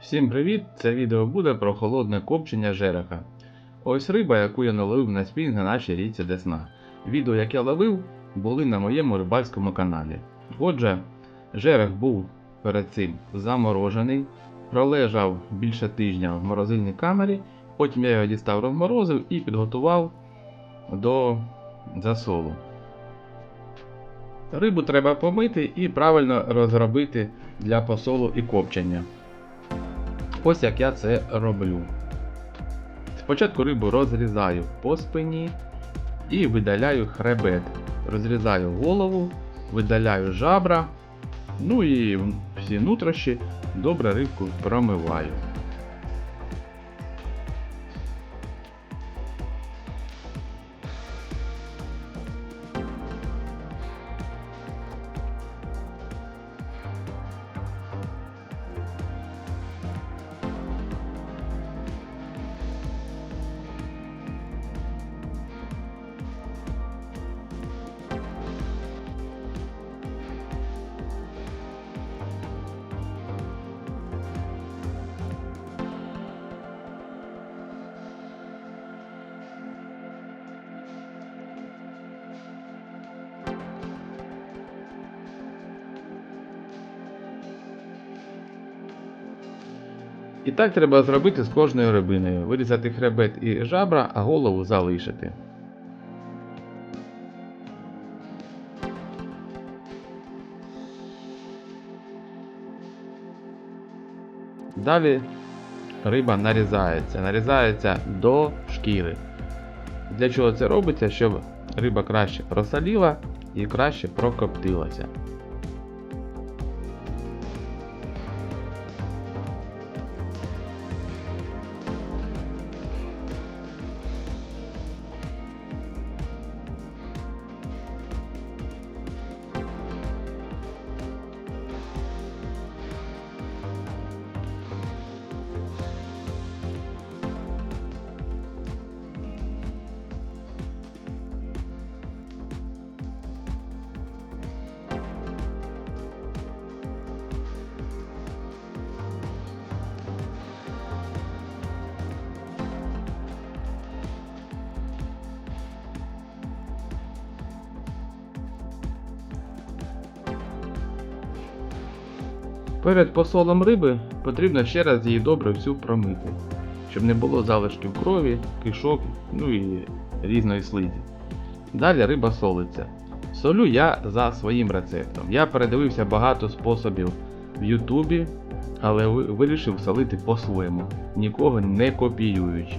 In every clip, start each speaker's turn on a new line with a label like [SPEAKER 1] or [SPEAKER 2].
[SPEAKER 1] Всім привіт! Це відео буде про холодне копчення жереха. Ось риба, яку я наловив на спінг на нашій річці Десна. Відео, яке я ловив, були на моєму рибальському каналі. Отже, жерех був перед цим заморожений, пролежав більше тижня в морозильній камері, потім я його дістав, розморозив і підготував до засолу. Рибу треба помити і правильно розробити для посолу і копчення. Ось як я це роблю. Спочатку рибу розрізаю по спині і видаляю хребет. Розрізаю голову, видаляю жабра, ну і всі нутрощі добре рибку промиваю. І так треба зробити з кожною рибиною. Вирізати хребет і жабра, а голову залишити. Далі риба нарізається. Нарізається до шкіри. Для чого це робиться? Щоб риба краще просоліла і краще прокоптилася. Перед посолом риби потрібно ще раз її добре всю промити, щоб не було залишків крові, кишок, ну і різної слизі. Далі риба солиться. Солю я за своїм рецептом. Я передивився багато способів в Ютубі, але вирішив солити по-своєму, нікого не копіюючи.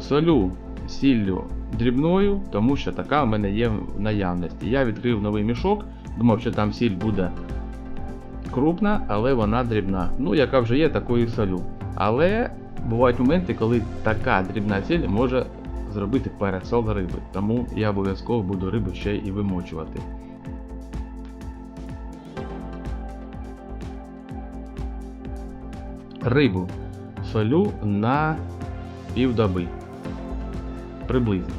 [SPEAKER 1] Солю сіллю дрібною, тому що така в мене є в наявності. Я відкрив новий мішок, думав, що там сіль буде крупна, але вона дрібна. Ну, яка вже є, такою солю. Але бувають моменти, коли така дрібна сіль може зробити пересол риби. Тому я обов'язково буду рибу ще і вимочувати. Рибу солю на півдоби. Приблизно.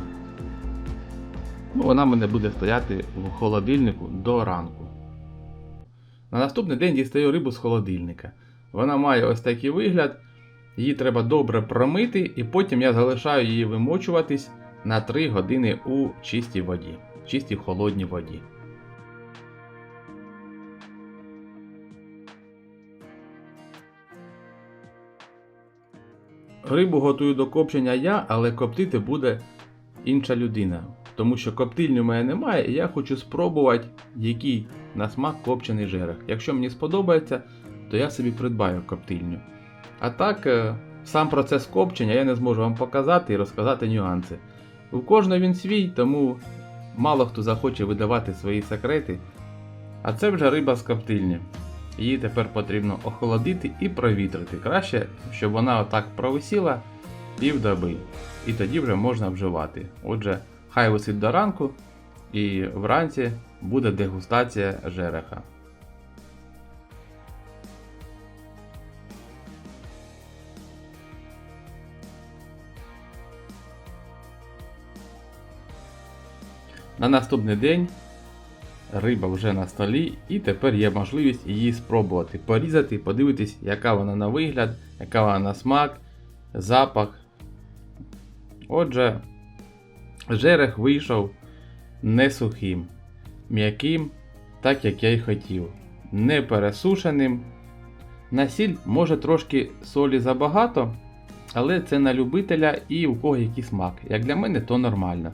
[SPEAKER 1] Ну, вона в мене буде стояти в холодильнику до ранку. На наступний день дістаю рибу з холодильника. Вона має ось такий вигляд. Її треба добре промити, і потім я залишаю її вимочуватись на 3 години у чистій воді, чистій холодній воді. Рибу готую до копчення я, але коптити буде інша людина. Тому що коптильні в мене немає, і я хочу спробувати, який на смак копчений жерех. Якщо мені сподобається, то я собі придбаю коптильню. А так, е, сам процес копчення я не зможу вам показати і розказати нюанси. У кожного він свій, тому мало хто захоче видавати свої секрети. А це вже риба з коптильні. Її тепер потрібно охолодити і провітрити. Краще, щоб вона отак провисіла півдоби. І тоді вже можна вживати. Отже, хай висить до ранку, і вранці буде дегустація жереха. На наступний день риба вже на столі, і тепер є можливість її спробувати, порізати, подивитись, яка вона на вигляд, яка вона на смак, запах. Отже, жерех вийшов не сухим, м'яким, так як я й хотів, не пересушеним. На сіль може трошки солі забагато, але це на любителя і у кого який смак. Як для мене, то нормально.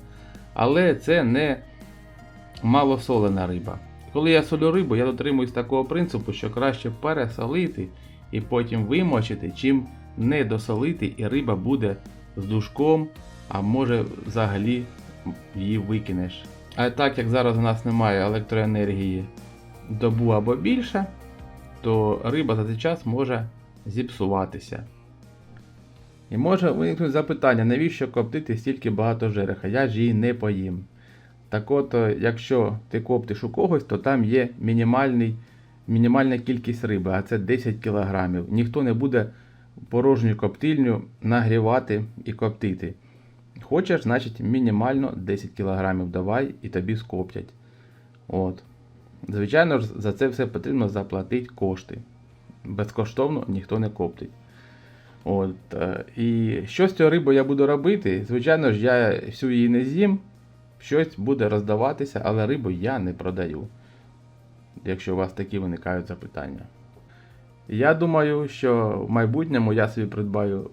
[SPEAKER 1] Але це не малосолена риба. Коли я солю рибу, я дотримуюсь такого принципу, що краще пересолити і потім вимочити, чим не досолити, і риба буде з душком, а може взагалі її викинеш. А так як зараз у нас немає електроенергії добу або більше, то риба за цей час може зіпсуватися. І може виникнути запитання, навіщо коптити стільки багато жереха? Я ж її не поїм. Так от, е, якщо ти коптиш у когось, то там є мінімальний, мінімальна кількість риби, а це 10 кг. Ніхто не буде порожню коптильню нагрівати і коптити. Хочеш, значить мінімально 10 кг давай і тобі скоптять. От. Звичайно ж, за це все потрібно заплатити кошти. Безкоштовно ніхто не коптить. От, е, і що з цією рибою я буду робити? Звичайно ж, я всю її не з'їм, щось буде роздаватися, але рибу я не продаю. Якщо у вас такі виникають запитання. Я думаю, що в майбутньому я собі придбаю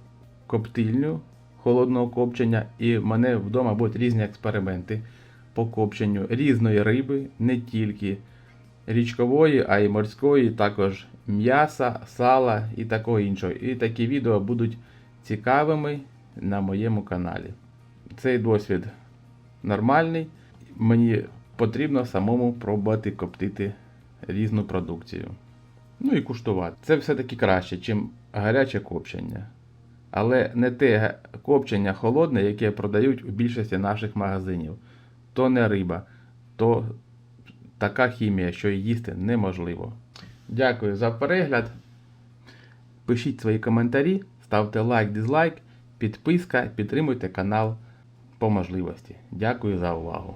[SPEAKER 1] коптильню холодного копчення, і в мене вдома будуть різні експерименти по копченню різної риби, не тільки річкової, а й морської, також м'яса, сала і такого іншого. І такі відео будуть цікавими на моєму каналі. Цей досвід нормальний. Мені потрібно самому пробувати коптити різну продукцію. Ну і куштувати. Це все-таки краще, ніж гаряче копчення. Але не те копчення холодне, яке продають у більшості наших магазинів. То не риба, то така хімія, що її їсти неможливо. Дякую за перегляд. Пишіть свої коментарі, ставте лайк, дизлайк, підписка, підтримуйте канал по можливості. Дякую за увагу.